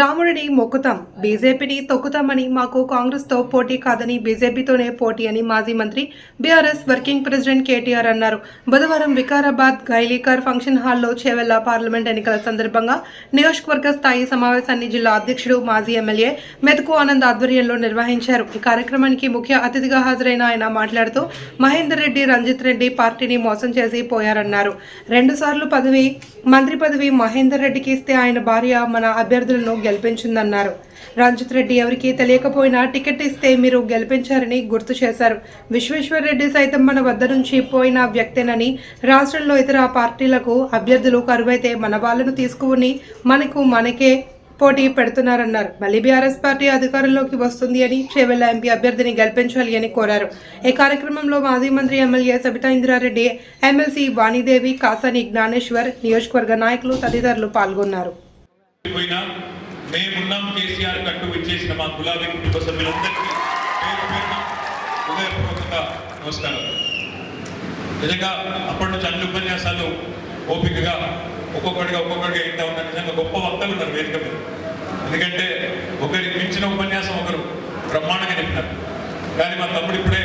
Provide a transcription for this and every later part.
రాముడిని మొక్కుతాం. బీజేపీని తొక్కుతామని మాకు కాంగ్రెస్తో పోటీ కాదని బీజేపీతోనే పోటీ అని మాజీ మంత్రి బీఆర్ఎస్ వర్కింగ్ ప్రెసిడెంట్ కేటీఆర్ అన్నారు. బుధవారం వికారాబాద్ గైలీకర్ ఫంక్షన్ హాల్లో చేవెళ్ళ పార్లమెంట్ ఎన్నికల సందర్భంగా నియోజకవర్గ స్థాయి సమావేశాన్ని జిల్లా అధ్యక్షుడు మాజీ ఎమ్మెల్యే మెతుకు ఆనంద్ ఆధ్వర్యంలో నిర్వహించారు. ఈ కార్యక్రమానికి ముఖ్య అతిథిగా హాజరైన ఆయన మాట్లాడుతూ మహేందర్ రెడ్డి రంజిత్ రెడ్డి పార్టీని మోసం చేసి పోయారన్నారు. రెండుసార్లు పదవి మంత్రి పదవి మహేందర్ రెడ్డికి ఇస్తే ఆయన భార్య మన అభ్యర్థులను గెలిపించిందన్నారు. రంజిత్ రెడ్డి ఎవరికి తెలియకపోయినా టికెట్ ఇస్తే మీరు గెలిపించారని గుర్తు చేశారు. విశ్వేశ్వర్ రెడ్డి సైతం మన వద్ద నుంచి పోయిన వ్యక్తేనని రాష్ట్రంలో ఇతర పార్టీలకు అభ్యర్థులు కరువైతే మన వాళ్ళను తీసుకుని మనకు మనకే పోటీ పెడుతున్నారన్నారు. మళ్ళీ బీఆర్ఎస్ పార్టీ అధికారంలోకి వస్తుంది అని చేవెళ్ళ ఎంపీ అభ్యర్థిని గెలిపించాలి అని కోరారు. ఈ కార్యక్రమంలో మాజీ మంత్రి ఎమ్మెల్యే సబితా ఇంద్రారెడ్డి ఎమ్మెల్సీ వాణిదేవి కాసాని జ్ఞానేశ్వర్ నియోజకవర్గ నాయకులు తదితరులు పాల్గొన్నారు. మేమున్నాం కేసీఆర్ కట్టు విచ్చేసిన మా గులాబీ కుటుంబ సభ్యులందరికీ పేరు పేరున హృదయపూర్వకంగా నమస్కారం. నిజంగా అప్పటి నుంచి అన్ని ఉపన్యాసాలు ఓపికగా ఒక్కొక్కటిగా ఒక్కొక్కటిగా ఇంటా ఉన్నారు నిజంగా గొప్ప వక్తలు ఉన్నారు వేదిక మీద. ఎందుకంటే ఒకరికి మించిన ఉపన్యాసం ఒకరు బ్రహ్మాండంగా చెప్పినారు. కానీ మా తమ్ముడు ఇప్పుడే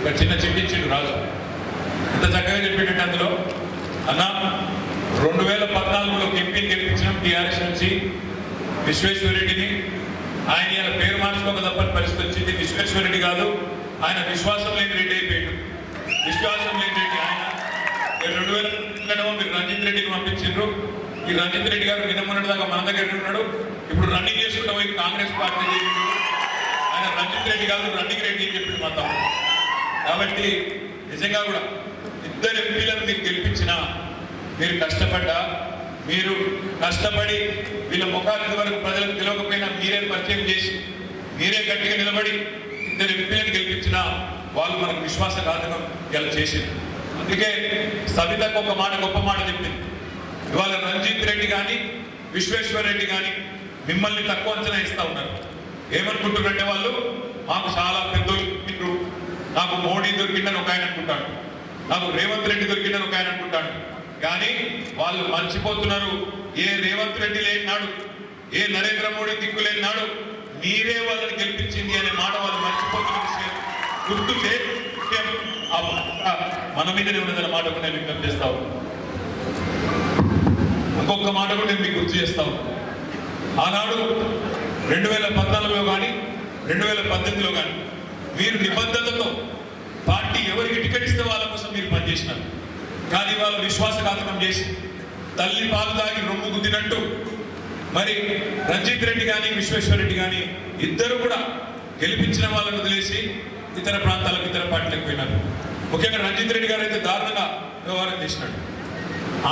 ఒక చిన్న చిట్టించిండు రాజు. ఎంత చక్కగా చెప్పిండే అందులో అన్న రెండు వేల పద్నాలుగులో ఎంపీ గెలిపించడం టీఆర్ఎస్ నుంచి విశ్వేశ్వరరెడ్డిని ఆయన ఇలా పేరు మార్చుకోక తప్పని పరిస్థితి వచ్చింది. విశ్వేశ్వరరెడ్డి కాదు ఆయన విశ్వాసం లేని రెడ్డి అయిపోయాడు. విశ్వాసం లేని రెడ్డి ఆయన. రెండు వేల మీరు రంజిత్ రెడ్డికి పంపించారు ఈ రంజిత్ రెడ్డి గారు నిన్న దాకా మన దగ్గర ఉన్నాడు? ఇప్పుడు రన్నింగ్ చేసుకుంటాం పోయి కాంగ్రెస్ పార్టీ చేసిండు. ఆయన రంజిత్ రెడ్డి కాదు రన్నింగ్ రెడ్డి అని చెప్పి మాత్రం కాబట్టి నిజంగా కూడా ఇద్దరు ఎంపీలను మీరు గెలిపించినా మీరు కష్టపడ్డా మీరు కష్టపడి వీళ్ళ ముఖానికి వరకు ప్రజలకు తెలియకపోయినా మీరే పరిచయం చేసి మీరే గట్టిగా నిలబడి ఇద్దరు ఎంపీలను గెలిపించినా వాళ్ళు మనకు విశ్వాసఘాతకం ఇలా చేసింది. అందుకే సవితకు ఒక మాట గొప్ప మాట చెప్పింది. ఇవాళ రంజిత్ రెడ్డి కానీ విశ్వేశ్వర్ రెడ్డి కానీ మిమ్మల్ని తక్కువ అంచనా ఇస్తూ ఉన్నారు. ఏమనుకుంటున్నారంటే వాళ్ళు? మాకు చాలా పెద్దలు నాకు మోడీ దొరికిందని ఒక ఆయన అనుకుంటాడు. నాకు రేవంత్ రెడ్డి దొరికిందని ఒక ఆయన అనుకుంటాడు. కానీ వాళ్ళు మర్చిపోతున్నారు. ఏ రేవంత్ రెడ్డి లేనాడు ఏ నరేంద్ర మోడీ దిక్కు లేనాడు మీరే వాళ్ళని గెలిపించింది అనే మాట వాళ్ళు మర్చిపోతున్న విషయం గుర్తు ఆ మన మీదనే ఉన్నదన్న మాట కూడా నేను విజ్ఞప్తి చేస్తా ఇంకొక మాట కూడా నేను మీకు గుర్తు చేస్తా ఆనాడు రెండు వేల పద్నాలుగులో కానీ రెండు వేల పద్దెనిమిదిలో కానీ మీరు నిబద్ధతతో పార్టీ ఎవరికి టికెట్ ఇస్తే వాళ్ళ కోసం మీరు పనిచేసినారు? కానీ వాళ్ళు విశ్వాసఘాతకం చేసి తల్లి పాలు తాగి రొమ్ము గుద్దినట్టు. మరి రంజిత్ రెడ్డి కానీ విశ్వేశ్వర రెడ్డి కానీ ఇద్దరు కూడా గెలిపించిన వాళ్ళని వదిలేసి ఇతర ప్రాంతాలకు ఇతర పార్టీలకు పోయినారు. ముఖ్యంగా రంజిత్ రెడ్డి గారు అయితే దారుణంగా వ్యవహారం చేసినాడు.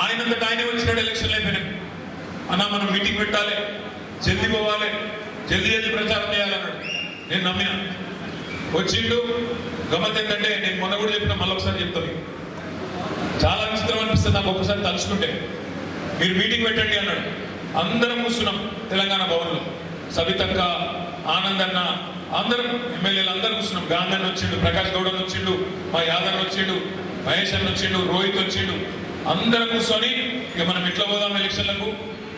ఆయనంతటా ఆయనే వచ్చినాడు ఎలక్షన్లు అయిపోయినాయి. అన్న మనం మీటింగ్ పెట్టాలి జల్దీ పోవాలి జల్దీ జల్దీ ప్రచారం చేయాలన్నాడు. నేను నమ్మిన. వచ్చిండు గమ్మత్ ఏంటంటే నేను మొన్న కూడా చెప్పిన మళ్ళొకసారి చెప్తాను. చాలా విచిత్రం అనిపిస్తుంది నాకు ఒక్కసారి తలుచుకుంటే. మీరు మీటింగ్ పెట్టండి అన్నాడు. అందరం కూర్చున్నాం తెలంగాణ భవన్లో. సవితక్క ఆనందన్న అందరం ఎమ్మెల్యేలు అందరం కూర్చున్నాం. గాంధీ వచ్చిండు ప్రకాష్ గౌడ్ వచ్చిండు మా యాదవ్ వచ్చిండు మహేష్ అన్న వచ్చిండు రోహిత్ వచ్చిండు. అందరం కూర్చొని ఇక మనం ఎట్లా పోదాం ఎలక్షన్లకు?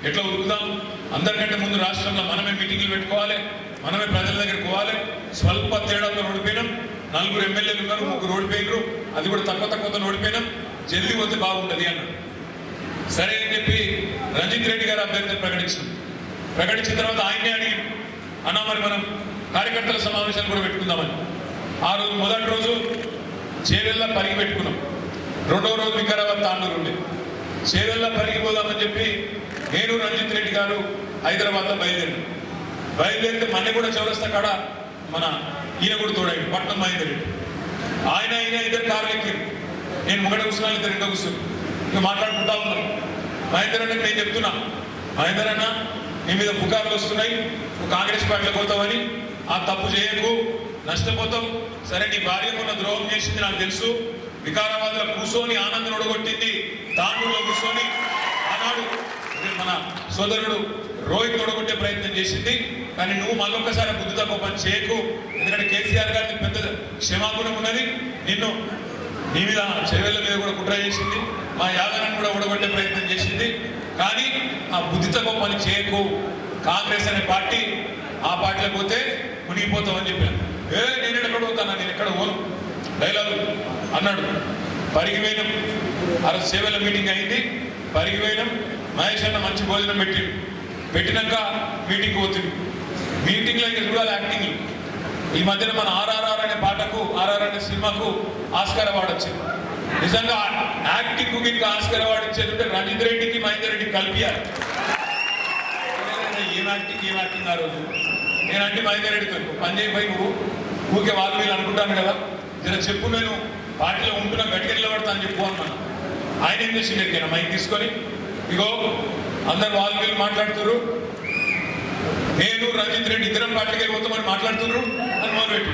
ఎట్లా ఉరుకుదాం? అందరికంటే ముందు రాష్ట్రంలో మనమే మీటింగ్లు పెట్టుకోవాలి. మనమే ప్రజల దగ్గరికి పోవాలి. స్వల్ప తేడాతో ఓడిపోయినాం నలుగురు ఎమ్మెల్యేలు ఉన్నారు ముగ్గురు ఓడిపోయినారు అది కూడా తక్కువ తక్కువతో ఓడిపోయినాం జల్ది వద్ద బాగుంటుంది అన్నాడు. సరే అని చెప్పి రంజిత్ రెడ్డి గారు అభ్యర్థిని ప్రకటించాం ప్రకటించిన తర్వాత ఆయన్నే అడిగి అన్నా మరి మనం కార్యకర్తల సమావేశాలు కూడా పెట్టుకుందామని. ఆ రోజు మొదటి రోజు చేవెళ్ళ పరిగి పెట్టుకున్నాం. రెండో రోజు వికారాబాద్ తాండూరు ఉండే. చేవెళ్ళ పరిగి పోదామని చెప్పి నేను రంజిత్ రెడ్డి గారు హైదరాబాద్లో బయలుదేరి బయలుదేరితే మన కూడా చౌరస్తా కాడ మన ఈయన కూడా తోడాడు పట్నం మహేందర్ రెడ్డి ఆయన ఆయన ఇద్దరు కార్లు ఎక్కిరు నేను ముంగట కూర్చున్నాను ఇద్దరు ఇంట్లో కూర్చుని ఇంకా మాట్లాడుకుంటా ఉన్నాం. మహేందర్ అన్న నేను చెప్తున్నా. మహేందర్ అన్న నీ మీద పుకార్లు వస్తున్నాయి. నువ్వు కాంగ్రెస్ పార్టీలో పోతావని ఆ తప్పు చేయకు. నష్టపోతాం. సరే నీ భార్య ఉన్న ద్రోహం చేసింది నాకు తెలుసు. వికారాబాద్లో కూర్చొని ఆనందం ఒడగొట్టింది. తాండూరులో కూర్చొని ఆనాడు మన సోదరుడు రోహిత్ తొడగొట్టే ప్రయత్నం చేసింది. కానీ నువ్వు మళ్ళొక్కసారి బుద్ధి తక్కువ పని చేయకు. ఎందుకంటే కేసీఆర్ గారికి పెద్ద క్షమాగుణం ఉన్నది. నిన్ను నీ మీద చెవెళ్ళ మీద కూడా కుట్ర చేసింది. మా యాదవని కూడా ఊడగొట్టే ప్రయత్నం చేసింది. కానీ ఆ బుద్ధి పని చేయకు. కాంగ్రెస్ అనే పార్టీ ఆ పార్టీలో పోతే మునిగిపోతామని చెప్పాను. ఏ నేను ఎక్కడ పోతానా? నేను ఎక్కడ పోను? డైలాగ్ అన్నాడు. పరిగిపోయినాం ఆ సేవల మీటింగ్ అయింది. పరిగిపోయినాం మహేష్ అన్న మంచి భోజనం పెట్టి పెట్టినాక మీటింగ్ పోతుంది మీటింగ్లో ఇంకా చూడాలి యాక్టింగ్లు. ఈ మధ్యన మన ఆర్ఆర్ఆర్ అనే పాటకు ఆర్ఆర్ అనే సినిమాకు ఆస్కార్ అవార్డు వచ్చింది. నిజంగా యాక్టింగ్కి ఆస్కార్ అవార్డు ఇచ్చేది ఉంటే రెడ్డికి మహేందర్ రెడ్డికి కలిపియాలి. ఏం యాక్టింగ్ ఏం యాక్టింగ్ ఆ రోజు? నేనంటే మహేందర్ రెడ్డితో పని చేయబోయి నువ్వు ఊరికే వాళ్ళు వీళ్ళు అనుకుంటాను కదా. జర చెప్పు నేను పార్టీలో ఉంటున్నా గట్టిగా పడతా అని చెప్పు అన్నాను. ఆయన ఏం చేసిండు ఎరికైనా మైక్ తీసుకొని ఇగో అందరు వాళ్ళు వీళ్ళు మాట్లాడుతున్నారు నేను రజిత్ రెడ్డి ఇద్దరం పార్టీకి వెళ్ళిపోతామని మాట్లాడుతున్నారు. అని మొదలుపెట్టి.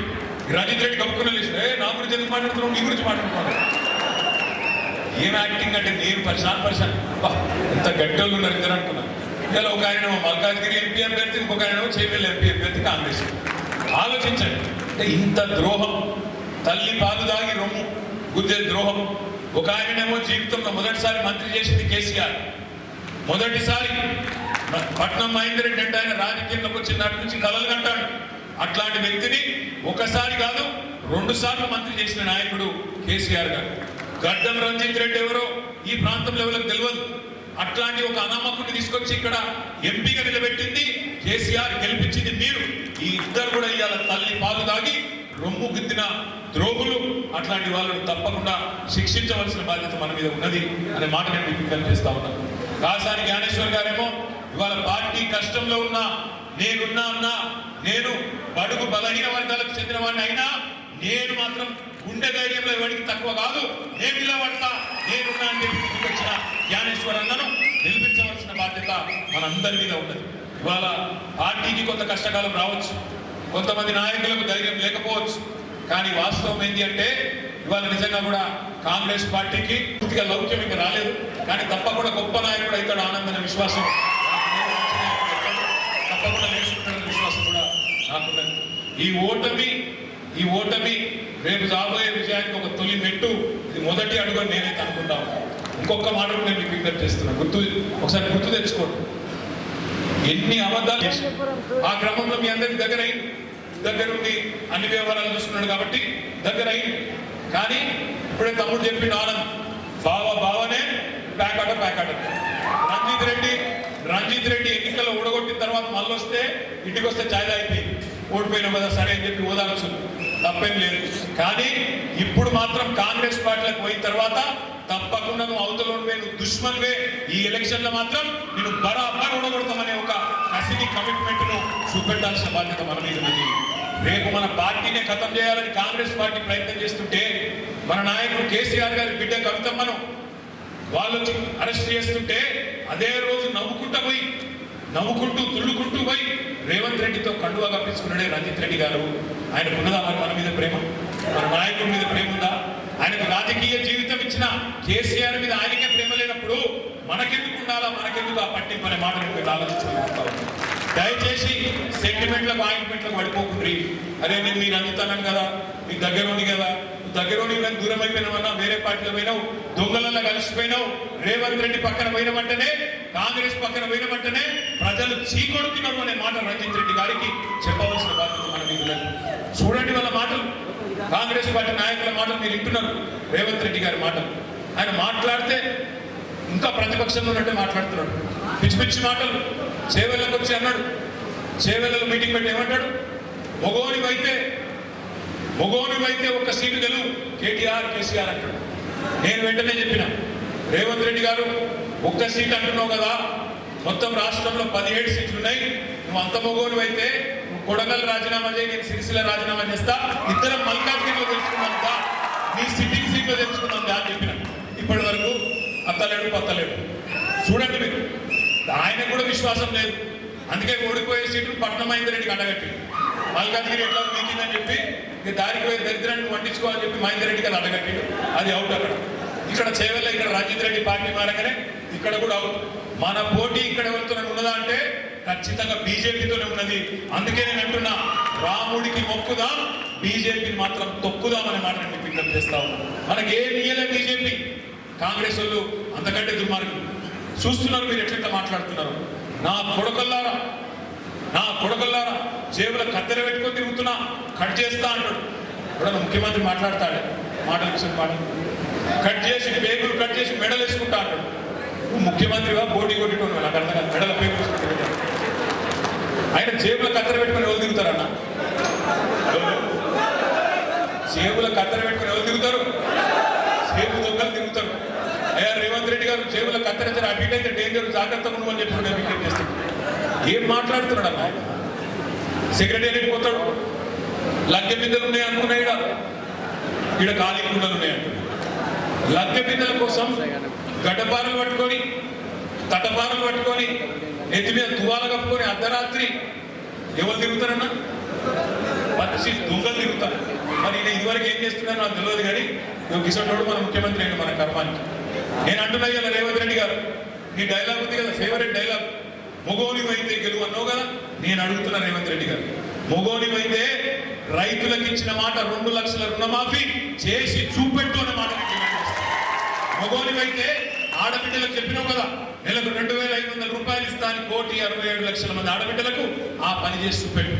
రజిత్ రెడ్డి కప్పుకున్న లిస్ట్. ఏ నా గురించి ఎందుకు మాట్లాడుతున్నావు? నీ గురించి మాట్లాడుతున్నాను ఏం యాక్టింగ్ అంటే నేను పరిశాన్ పరిశాన్ బా ఎంత గడ్డలు ఉన్నారు ఇద్దరు అనుకున్నాను ఇలా ఒక ఆయన మల్కాజ్గిరి ఎంపీ అభ్యర్థి ఇంకొక ఆయన చేపల్లి ఎంపీ అభ్యర్థి కాంగ్రెస్. ఆలోచించండి. అంటే ఇంత ద్రోహం. తల్లి పాలు దాగి రొమ్ము గుద్దే ద్రోహం. ఒక ఆయనేమో జీవితంలో మొదటిసారి మంత్రి చేసింది కేసీఆర్. మొదటిసారి పట్నం మహేందరెడ్డి అంటే ఆయన రాజకీయంలోకి వచ్చిన నుంచి కలలు కంటాడు అట్లాంటి వ్యక్తిని ఒకసారి కాదు రెండు సార్లు మంత్రి చేసిన నాయకుడు కేసీఆర్ గారు. గడ్డం రంజిత్ రెడ్డి ఎవరో ఈ ప్రాంతంలో ఎవరికి తెలియదు అట్లాంటి ఒక అనామకుడిని తీసుకొచ్చి ఇక్కడ ఎంపీగా నిలబెట్టింది కేసీఆర్ గెలిపించింది మీరు. ఈ ఇద్దరు కూడా ఇవాళ తల్లి పాలు తాగి రొమ్ము గుద్దిన ద్రోహులు. అట్లాంటి వాళ్ళను తప్పకుండా శిక్షించవలసిన బాధ్యత మన మీద ఉన్నది అనే మాట నేను మీకు చేస్తా ఉన్నాను. కాసాని జ్ఞానేశ్వర్ గారేమో ఇవాళ పార్టీ కష్టంలో ఉన్నా నేనున్నా అన్నా నేను బడుగు బలహీన వర్గాలకు చెందిన వాడిని అయినా నేను మాత్రం గుండె ధైర్యంలో ఎవరికి తక్కువ కాదు నేను నిలబడతా నేనున్నా అని చెప్పి వచ్చిన జ్ఞానేశ్వర్ అన్నను నిలిపించవలసిన బాధ్యత మనందరి మీద ఉన్నది. ఇవాళ పార్టీకి కొంత కష్టకాలం రావచ్చు కొంతమంది నాయకులకు ధైర్యం లేకపోవచ్చు కానీ వాస్తవం ఏంటి అంటే ఇవాళ నిజంగా కూడా కాంగ్రెస్ పార్టీకి పూర్తిగా లౌక్యం ఇంకా రాలేదు. కానీ తప్పకుండా గొప్ప నాయకుడు అవుతాడు ఆనందమైన విశ్వాసం. తప్పకుండా నేర్చుకుంటాడన్న విశ్వాసం కూడా నాకున్నది ఈ ఓటమి ఈ ఓటమి రేపు రాబోయే విజయానికి ఒక తొలి మెట్టు ఇది మొదటి అడుగు నేనైతే అనుకుంటాను ఇంకొక మాట కూడా నేను మీకు విజ్ఞప్తి చేస్తున్నా. గుర్తు ఒకసారి గుర్తు తెచ్చుకోండి. ఎన్ని అబద్ధాలు ఆ క్రమంలో మీ అందరికి దగ్గర అయింది దగ్గరుండి అన్ని వ్యవహారాలు చూసుకున్నాడు కాబట్టి దగ్గర అయింది కానీ ఇప్పుడే తమ్ముడు చెప్పిన ఆనంద్ బావ బావనే ప్యాకాట ప్యాకాట రంజిత్ రెడ్డి రంజిత్ రెడ్డి ఎన్నికల్లో ఓడగొట్టిన తర్వాత మళ్ళీ వస్తే ఇంటికి వస్తే ఛాయ్ అయిపోయింది కదా సరే అని చెప్పి ఓదాల్సి తప్పేం లేదు. కానీ ఇప్పుడు మాత్రం కాంగ్రెస్ పార్టీలకు పోయిన తర్వాత తప్పకుండా నువ్వు అవతల ఉండే నువ్వు దుష్మన్వే. ఈ ఎలక్షన్లో మాత్రం నేను బరాబర్ ఓడగొడతామనే ఒక కసిని కమిట్మెంట్ను చూపెట్టాల్సిన బాధ్యత మన మీద ఉంది రేపు మన పార్టీనే ఖతం చేయాలని కాంగ్రెస్ పార్టీ ప్రయత్నం చేస్తుంటే మన నాయకుడు కేసీఆర్ గారి బిడ్డ కవితమ్మను వాళ్ళు అరెస్ట్ చేస్తుంటే అదే రోజు నవ్వుకుంటూ పోయి నవ్వుకుంటూ తుళ్ళుకుంటూ పోయి రేవంత్ రెడ్డితో కండువా కప్పించుకున్నాడే రంజిత్ రెడ్డి గారు. ఆయనకు ఉన్నదా మరి మన మీద ప్రేమ? మన నాయకుడి మీద ప్రేమ ఉందా? ఆయనకు రాజకీయ జీవితం ఇచ్చిన కేసీఆర్ మీద ఆయనకే ప్రేమ లేనప్పుడు మనకెందుకు ఉండాలా మనకెందుకు ఆ పట్టింపు అనే మాట ఆలోచించుకుంటా దయచేసి సెంటిమెంట్లకు ఆయింట్మెంట్లకు పడిపోకుండ్రి. అరే నేను మీరు అందుతాను కదా మీకు దగ్గర ఉంది కదా దగ్గర ఉండి దూరం అయిపోయినామన్నా వేరే పార్టీలో పోయినావు దొంగలలో కలిసిపోయినావు రేవంత్ రెడ్డి పక్కన పోయిన వెంటనే కాంగ్రెస్ పక్కన పోయిన ప్రజలు చీకొడుతున్నారు అనే మాట రంజిత్ రెడ్డి గారికి చెప్పవలసిన బాధ్యత మన మీద చూడండి వాళ్ళ మాటలు. కాంగ్రెస్ పార్టీ నాయకుల మాటలు మీరు వింటున్నారు. రేవంత్ రెడ్డి గారి మాటలు. ఆయన మాట్లాడితే ఇంకా ప్రతిపక్షంలో ఉన్నట్టు మాట్లాడుతున్నాడు. పిచ్చి పిచ్చి మాటలు. చేవెళ్ళకి వచ్చి అన్నాడు. చేవెళ్ళలో మీటింగ్ పెట్టి ఏమంటాడు? మొగోనివైతే మొగోనివైతే ఒక సీటు గెలువు. కేటీఆర్ కేసీఆర్ అంటాడు. నేను వెంటనే చెప్పిన రేవంత్ రెడ్డి గారు ఒక్క సీట్ అంటున్నావు కదా మొత్తం రాష్ట్రంలో పదిహేడు సీట్లు ఉన్నాయి. నువ్వు అంత మొగోనివైతే అయితే కొడగల్ రాజీనామా చేయి నేను సిరిసిల్ల రాజీనామా చేస్తా. ఇద్దరం మల్కాజ్గిరిలో తెలుసుకున్నాం దా నీ సిట్టింగ్ సీట్లో తెలుసుకున్నాం దా అని చెప్పిన. ఇప్పటి వరకు అత్తలేడు పత్తలేడు. చూడండి మీరు ఆయన కూడా విశ్వాసం లేదు. అందుకే ఓడిపోయే సీట్లు పట్నం మహేందర్ రెడ్డికి అడగట్టి మల్కాజ్గిరి ఎట్లా అని చెప్పి ఇక దారికి పోయి దరిద్రాన్ని వండించుకోవాలని చెప్పి మహేందర్ రెడ్డి గారు అడగట్టి అది అవుట్ అక్కడ. ఇక్కడ చేవల్ల ఇక్కడ రాజేంద్ర రెడ్డి పార్టీ మారగానే ఇక్కడ కూడా అవుట్ మన పోటీ ఇక్కడ వెళ్తున్న ఉన్నదా అంటే ఖచ్చితంగా బీజేపీతోనే ఉన్నది. అందుకే నేను అంటున్నా రాముడికి మొక్కుదాం బీజేపీని మాత్రం తొక్కుదాం అనే మాట నేను విజ్ఞప్తి చేస్తా ఉన్నాను మనకి ఏం ఇయ్యలే బీజేపీ? కాంగ్రెస్ వాళ్ళు అంతకంటే దుర్మార్గులు. చూస్తున్నారు మీరు ఎట్లెట్లా మాట్లాడుతున్నారు? నా కొడుకల్లారా? నా కొడుకుల్లారా జేబుల కత్తెర పెట్టుకొని తిరుగుతున్నా కట్ చేస్తా అంటాడు. ఇప్పుడు ముఖ్యమంత్రి మాట్లాడతాడు? మాటలు ఇచ్చిన మాటలు కట్ చేసి పేగులు కట్ చేసి మెడలు వేసుకుంటా అంటాడు. ముఖ్యమంత్రిగా పోటీ కొట్టుకుని నాకు అర్థం కాదు. మెడల పేగులు ఆయన జేబుల కత్తెర పెట్టుకొని ఎవరు దిగుతారన్న జేబుల కత్తెర పెట్టుకొని ఎవరు దిగుతారు జేబు దొంగలు దిగుతారు అయ్యా రేవంత్ రెడ్డి గారు జేబుల కత్తెర అటు ఇటు అయితే డేంజర్ జాగ్రత్తగా ఉండమని చెప్పి నేను విజ్ఞప్తి చేస్తాను. ఏం మాట్లాడుతున్నాడు అన్న సెక్రటరీ పోతాడు. లగ్గె బిందెలు ఉన్నాయి అనుకున్నాయి ఈడ. ఈడ ఖాళీ కుండలు ఉన్నాయి అంటాడు బిందెల కోసం గడ్డపారలు పట్టుకొని తటపారలు పట్టుకొని నెత్తి మీద తువాలు కప్పుకొని అర్ధరాత్రి ఎవరు తిరుగుతారన్నా? పచ్చి దొంగలు తిరుగుతారు. మరి నేను ఇదివరకు ఏం చేస్తున్నాను నాకు తెలియదు కానీ నువ్వు కిషోర్ మన ముఖ్యమంత్రి అండి మన కర్మానికి. నేను అంటున్నా ఇలా రేవంత్ రెడ్డి గారు. నీ డైలాగ్ ఉంది కదా ఫేవరెట్ డైలాగ్ మొగోనివైతే గెలువు అన్నావు కదా? నేను అడుగుతున్నా రేవంత్ రెడ్డి గారు. మొగోనివైతే రైతులకు ఇచ్చిన మాట రెండు లక్షల రుణమాఫీ చేసి చూపెట్టు అన్న మాట నేను మగోనివైతే ఆడబిడ్డలకు చెప్పినావు కదా నెలకు రెండు వేల ఐదు వందల రూపాయలు ఇస్తాను కోటి అరవై ఏడు లక్షల మంది ఆడబిడ్డలకు ఆ పని చేసి చూపెట్టు.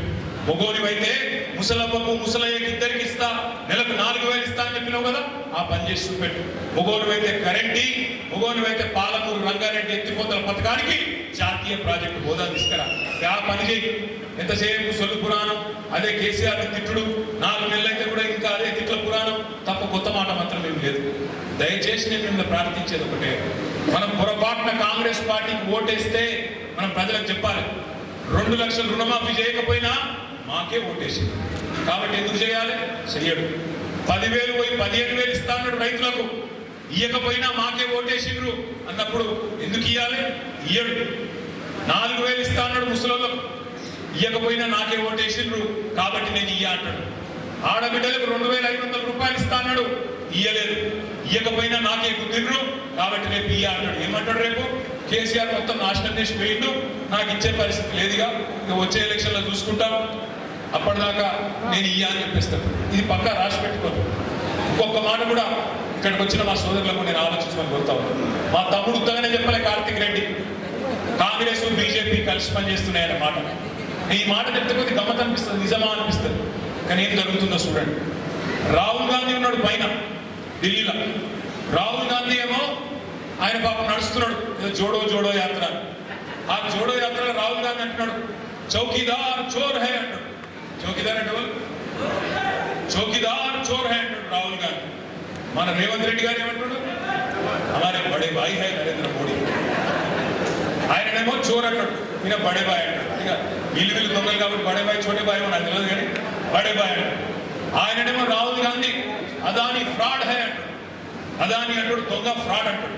మగోనివైతే ముసలమ్మకు ముసలయ్యకి ఇద్దరికి ఇస్తా నెలకు నాలుగు వేలు ఇస్తా అని చెప్పినావు కదా ఆ పని చేసి చూపెట్టు. మగోనివైతే కరెంటీ మగోనివైతే పాలమూరు రంగారెడ్డి ఎత్తిపోతల పథకానికి జాతీయ ప్రాజెక్టు హోదా తీసుకురా. ఆ పని చేయి. ఎంతసేపు సొల్లు పురాణం అదే కేసీఆర్ తిట్టుడు. నాలుగు నెలలైతే కూడా ఇంకా అదే తిట్ల పురాణం. తప్ప కొత్త మాట మాత్రం ఏం లేదు. దయచేసి నేను మిమ్మల్ని ప్రార్థించేది ఒకటే. మనం పొరపాటున కాంగ్రెస్ పార్టీకి ఓటేస్తే మనం ప్రజలకు చెప్పాలి. రెండు లక్షల రుణమాఫీ చేయకపోయినా మాకే ఓటేసి. కాబట్టి ఎందుకు చేయాలి? చెయ్యడు. పదివేలు పోయి పదిహేను వేలు ఇస్తా అన్నాడు రైతులకు. ఇయ్యకపోయినా మాకే ఓటేసిండ్రు అన్నప్పుడు ఎందుకు ఇయ్యాలి? ఇయ్యడు. నాలుగు వేలు ఇస్తా అన్నాడు ముసలోళ్ళకు. ఇయ్యకపోయినా నాకే ఓటేసిండ్రు కాబట్టి నేను ఇయ్య అంటాడు. ఆడబిడ్డలకు రెండు వేల ఐదు వందల రూపాయలు ఇస్తా అన్నాడు. ఇయ్యలేదు. ఇయ్యకపోయినా నాకే కుదిర్రు కాబట్టి రేపు ఇయ్య అంటాడు ఏమంటాడు రేపు? కేసీఆర్ మొత్తం నాశనం చేసి పోయిండు. నాకు ఇచ్చే పరిస్థితి లేదుగా. వచ్చే ఎలక్షన్లో చూసుకుంటాం. అప్పటిదాకా నేను ఇయ్య అని చెప్పేస్తాను ఇది పక్కా రాసి పెట్టుకోను. ఇంకొక మాట కూడా ఇక్కడికి వచ్చిన మా సోదరులకు నేను ఆలోచించమని కోరుతా మా తమ్ముడు ఉత్తగానే చెప్పలే కార్తిక్ రెడ్డి. కాంగ్రెస్ బీజేపీ కలిసి పనిచేస్తున్నాయనే మాట. ఈ మాట చెప్తే కొద్ది గమ్మత్ అనిపిస్తుంది నిజమా అనిపిస్తుంది. కానీ ఏం జరుగుతుందో చూడండి. రాహుల్ గాంధీ ఉన్నాడు పైన ఢిల్లీలో. రాహుల్ గాంధీ ఏమో ఆయన పాపం నడుస్తున్నాడు. జోడో జోడో యాత్ర. ఆ జోడో యాత్రలో రాహుల్ గాంధీ అంటున్నాడు చౌకీదార్ చోర్ హై అంటాడు చౌకీదార్ అంటే ఎవరు? చౌకీదార్ చోర్ హై అంటాడు రాహుల్ గాంధీ మన రేవంత్ రెడ్డి గారు ఏమంటాడు హమారే బడే భాయ్ హై నరేంద్ర మోడీ ఆయననేమో చోర్ అంటాడు ఈయన బడే బాయ్ అంటాడు ఇక వీళ్ళు వీళ్ళు దొంగలు కాబట్టి బడే బాయ్ చోటే బాయ్ నాకు తెలియదు కానీ బడే బాయ్ అంటాడు ఆయననేమో రాహుల్ గాంధీ అదాని ఫ్రాడ్ హై అంటాడు అదాని అంటాడు దొంగ ఫ్రాడ్ అంటాడు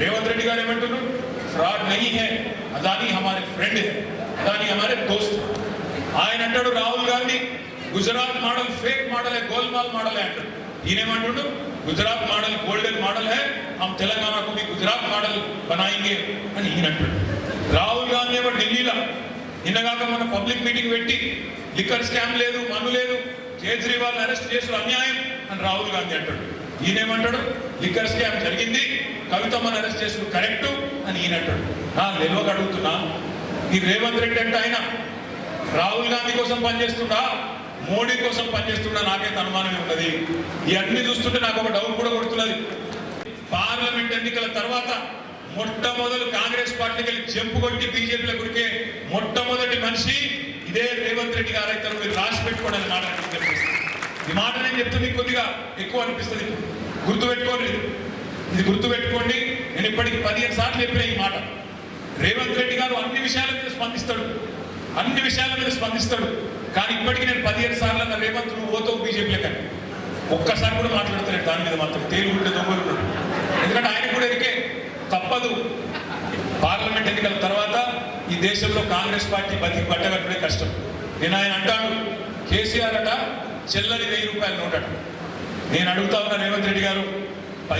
రేవంత్ రెడ్డి గారు ఏమంటున్నారు ఫ్రాడ్ నహీ హై అదాని హమారే ఫ్రెండ్ హై అదాని హమారే దోస్త్ ఆయన అంటాడు Rahul Gandhi Gujarat model fake model హే గోల్మాల్ మోడల్ హే అంటాడు. ఈయనేమంటాడు గుజరాత్ మోడల్ గోల్డెన్ మోడల్ హే హమ్ తెలంగాణకు మీ గుజరాత్ మోడల్ బనాయింగే అని ఈయన అంటాడు రాహుల్ గాంధీ ఏమో ఢిల్లీలో నిన్నగాక మన పబ్లిక్ మీటింగ్ పెట్టి లిక్కర్ స్కామ్ లేదు మన్ను లేదు కేజ్రీవాల్ అరెస్ట్ చేసిన అన్యాయం అని రాహుల్ గాంధీ అంటాడు. ఈయనేమంటాడు లిక్కర్ స్కామ్ జరిగింది కవితమ్మని అరెస్ట్ చేసిన కరెక్ట్ అని ఈయన అంటాడు నా నిల్వకు అడుగుతున్నా ఈ రేవంత్ రెడ్డి అంటే ఆయన రాహుల్ గాంధీ కోసం పనిచేస్తుండా? మోడీ కోసం పనిచేస్తుండా? నాకైతే అనుమానమే ఉన్నది. ఇవన్నీ చూస్తుంటే నాకు ఒక డౌట్ కూడా కొడుతున్నది. పార్లమెంట్ ఎన్నికల తర్వాత మొట్టమొదలు కాంగ్రెస్ పార్టీకి వెళ్ళి చెంపు కొట్టి బీజేపీలో గురికే మొట్టమొదటి మనిషి ఇదే రేవంత్ రెడ్డి గారు అయితే మీరు రాసి పెట్టుకోండి మాట ఈ మాట నేను చెప్తే మీకు కొద్దిగా ఎక్కువ అనిపిస్తుంది. గుర్తు పెట్టుకోండి ఇది గుర్తు పెట్టుకోండి నేను ఇప్పటికి పదిహేను సార్లు చెప్పిన ఈ మాట. రేవంత్ రెడ్డి గారు అన్ని విషయాల మీద స్పందిస్తాడు. అన్ని విషయాల మీద స్పందిస్తాడు కానీ ఇప్పటికీ నేను పదిహేను సార్లు అన్న రేవంత్ నువ్వు పోతావు బీజేపీలో కానీ. ఒక్కసారి కూడా మాట్లాడుతున్నాడు దాని మీద మాత్రం తేలుగుంటే దొంగలు ఉన్నాడు. ఎందుకంటే ఆయన కూడా ఎరికే. తప్పదు. పార్లమెంట్ ఎన్నికల తర్వాత ఈ దేశంలో కాంగ్రెస్ పార్టీ బతికి పట్టగట్టడే కష్టం. నేను ఆయన అంటాడు కేసీఆర్ అట చెల్లని వెయ్యి రూపాయలు నోటట. నేను అడుగుతా ఉన్నా రేవంత్ రెడ్డి గారు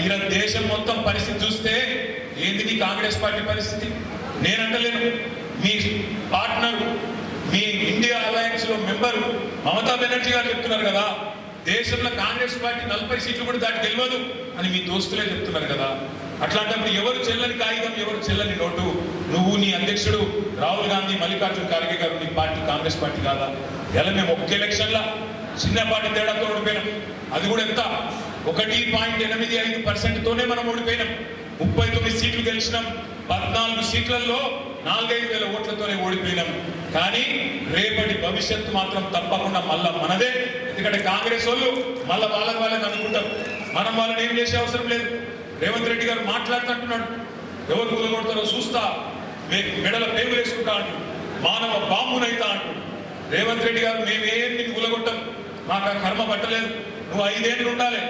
ఇలా దేశం మొత్తం పరిస్థితి చూస్తే ఏంది నీ కాంగ్రెస్ పార్టీ పరిస్థితి? నేను అంటలేను మీ పార్ట్నర్ మీ ఇండియా అలయన్స్లో మెంబర్ మమతా బెనర్జీ గారు చెప్తున్నారు కదా దేశంలో కాంగ్రెస్ పార్టీ నలభై సీట్లు కూడా దాటి గెలవదు అని మీ దోస్తులే చెప్తున్నారు కదా. అట్లాంటప్పుడు ఎవరు చెల్లని కాగితం ఎవరు చెల్లని నోటు? నువ్వు నీ అధ్యక్షుడు రాహుల్ గాంధీ మల్లికార్జున ఖార్గే గారు నీ పార్టీ కాంగ్రెస్ పార్టీ కాదా? ఎలా మేము ఒక్క ఎలక్షన్లా చిన్నపాటి తేడాతో ఓడిపోయినాం. అది కూడా ఎంత? ఒకటి పాయింట్ ఎనిమిది ఐదు పర్సెంట్తోనే మనం ఓడిపోయినాం. ముప్పై తొమ్మిది సీట్లు గెలిచినాం. పద్నాలుగు సీట్లలో నాలుగైదు వేల ఓట్లతోనే ఓడిపోయినాం. కానీ రేపటి భవిష్యత్తు మాత్రం తప్పకుండా మళ్ళా మనదే. ఎందుకంటే కాంగ్రెస్ వాళ్ళు మళ్ళా వాళ్ళని వాళ్ళని అనుకుంటాం మనం వాళ్ళని ఏం చేసే అవసరం లేదు. రేవంత్ రెడ్డి గారు మాట్లాడుతుంటున్నాడు. ఎవరు కూలగొడతారో చూస్తా. మెడల పేగులు వేసుకుంటా అంటు. మానవ బాంబునైతా అంటు. రేవంత్ రెడ్డి గారు మేమేం నీకు కూలగొట్టాం మాకు ఆ కర్మ పట్టలేదు. నువ్వు ఐదేళ్ళు ఉండాలి.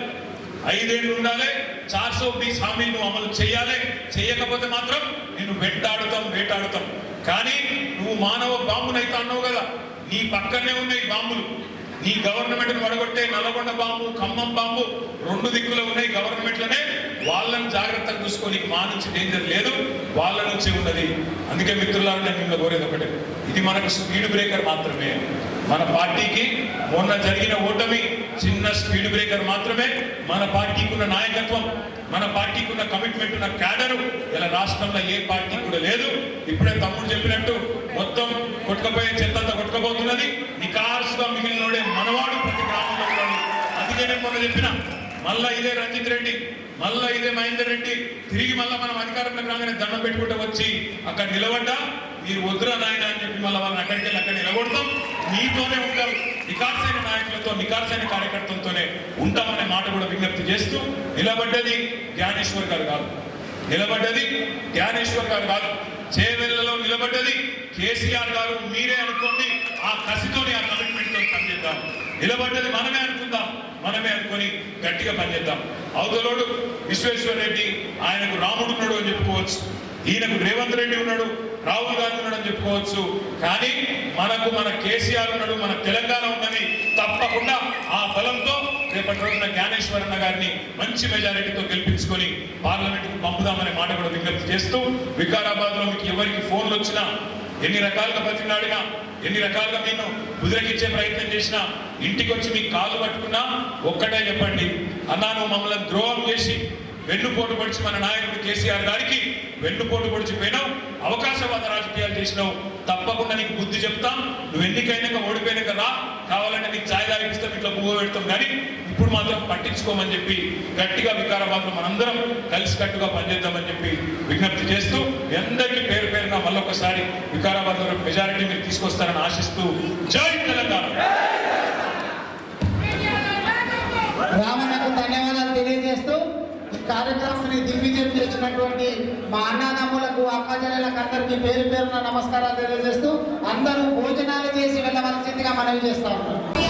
ఐదేళ్ళు ఉండాలి చార్ సో బీస్ హామీలు నువ్వు అమలు చేయాలి. చేయకపోతే మాత్రం నేను వెంటాడుతాం వేటాడుతాం. కానీ నువ్వు మానవ బాంబునైతే అన్నావు కదా నీ పక్కనే ఉన్నాయి బాంబులు. నీ గవర్నమెంట్ను పడగొట్టే నల్లగొండ బాంబు ఖమ్మం బాంబు రెండు దిక్కులో ఉన్నాయి గవర్నమెంట్లనే. వాళ్ళని జాగ్రత్తగా చూసుకొని మా నుంచి డేంజర్ లేదు వాళ్ళ నుంచి ఉన్నది. అందుకే మిత్రులారా నేను మిమ్మల్ని కోరేది ఒకటే. ఇది మనకు స్పీడ్ బ్రేకర్ మాత్రమే. మన పార్టీకి మొన్న జరిగిన ఓటమి చిన్న స్పీడ్ బ్రేకర్ మాత్రమే మన పార్టీకి ఉన్న నాయకత్వం మన పార్టీకి ఉన్న కమిట్మెంట్ ఉన్న క్యాడరు ఇలా రాష్ట్రంలో ఏ పార్టీ కూడా లేదు. ఇప్పుడే తమ్ముడు చెప్పినట్టు మొత్తం కొట్టుకపోయే చెత్తంతా కొట్టుకపోతున్నది. నికార్సుగా మిగిలినోడే మనవాడు ప్రతి గ్రామంలో ఉన్నాడు. అందుకే నేను మొన్న చెప్పిన మళ్ళా ఇదే రంజిత్ రెడ్డి మళ్ళా ఇదే మహేందర్ రెడ్డి తిరిగి మళ్ళా మనం అధికారంలోకి రాగానే దండం పెట్టుకుంటూ వచ్చి అక్కడ నిలబడ్డా. మీరు వద్దురా నాయన అని చెప్పి మళ్ళీ వాళ్ళని అక్కడికి వెళ్ళి అక్కడ నిలబడతాం. మీతోనే ఉంటాం. నికార్సైన నాయకులతో నికార్సైన కార్యకర్తలతోనే ఉంటామనే మాట కూడా విజ్ఞప్తి చేస్తూ నిలబడ్డది జ్ఞానేశ్వర్ గారు కాదు. నిలబడ్డది జ్ఞానేశ్వర్ గారు కాదు. చేవెళ్ళలో నిలబడ్డది కేసీఆర్ గారు. మీరే అనుకోండి ఆ కసితోని ఆ కమిట్మెంట్తో పనిచేద్దాం. నిలబడ్డది మనమే అనుకుందాం. మనమే అనుకొని గట్టిగా పనిచేద్దాం. అవతలోడు విశ్వేశ్వర రెడ్డి ఆయనకు రాముడు ఉన్నాడు అని చెప్పుకోవచ్చు. ఈయనకు రేవంత్ రెడ్డి ఉన్నాడు. రాహుల్ గాంధీ ఉన్నాడు అని చెప్పుకోవచ్చు. కానీ మనకు మన కేసీఆర్ ఉన్నాడు మన తెలంగాణ ఉన్నది తప్పకుండా ఆ బలంతో రేపటి రోజున జ్ఞానేశ్వరన్న గారిని మంచి మెజారిటీతో గెలిపించుకొని పార్లమెంట్కి పంపుదామనే మాట కూడా విజ్ఞప్తి చేస్తూ వికారాబాద్లో మీకు ఎవరికి ఫోన్లు వచ్చినా ఎన్ని రకాలుగా బతికినాడినా ఎన్ని రకాలుగా నేను కుదిరకిచ్చే ప్రయత్నం చేసినా ఇంటికి వచ్చి మీకు కాలు పట్టుకున్నా ఒక్కటే చెప్పండి. అన్నా నువ్వు మమ్మల్ని ద్రోహం చేసి వెన్నుపోటు పొడిచి మన నాయకుడు కేసీఆర్ గారికి వెన్నుపోటు పొడిచి పోయినావు. అవకాశవాద రాజకీయాలు చేసినావు. తప్పకుండా నీకు బుద్ధి చెప్తాం. నువ్వు ఎన్నికైనాక ఓడిపోయినాక రా. కావాలంటే నీకు ఛాయ్ తాగిపిస్తాం ఇట్లా పువ్వు పెడతాం. కానీ ఇప్పుడు మాత్రం పట్టించుకోమని చెప్పి గట్టిగా వికారాబాద్లో మనందరం కలిసికట్టుగా పనిచేద్దామని చెప్పి విజ్ఞప్తి చేస్తూ మీ అందరికీ పేరు పేరున మళ్ళొకసారి వికారాబాద్లో మెజారిటీ మీరు తీసుకొస్తారని ఆశిస్తూ జై తెలంగాణ. రామన్నకు ధన్యవాదాలు తెలియజేస్తూ కార్యక్రమాన్ని దిగ్విజయం చేసినటువంటి మా అన్నదమ్ములకు అక్కజనులకు అందరికీ పేరు పేరున నమస్కారాలు తెలియజేస్తూ అందరూ భోజనాలు చేసి వెళ్ళవలసిందిగా మనవి చేస్తా ఉన్నాం.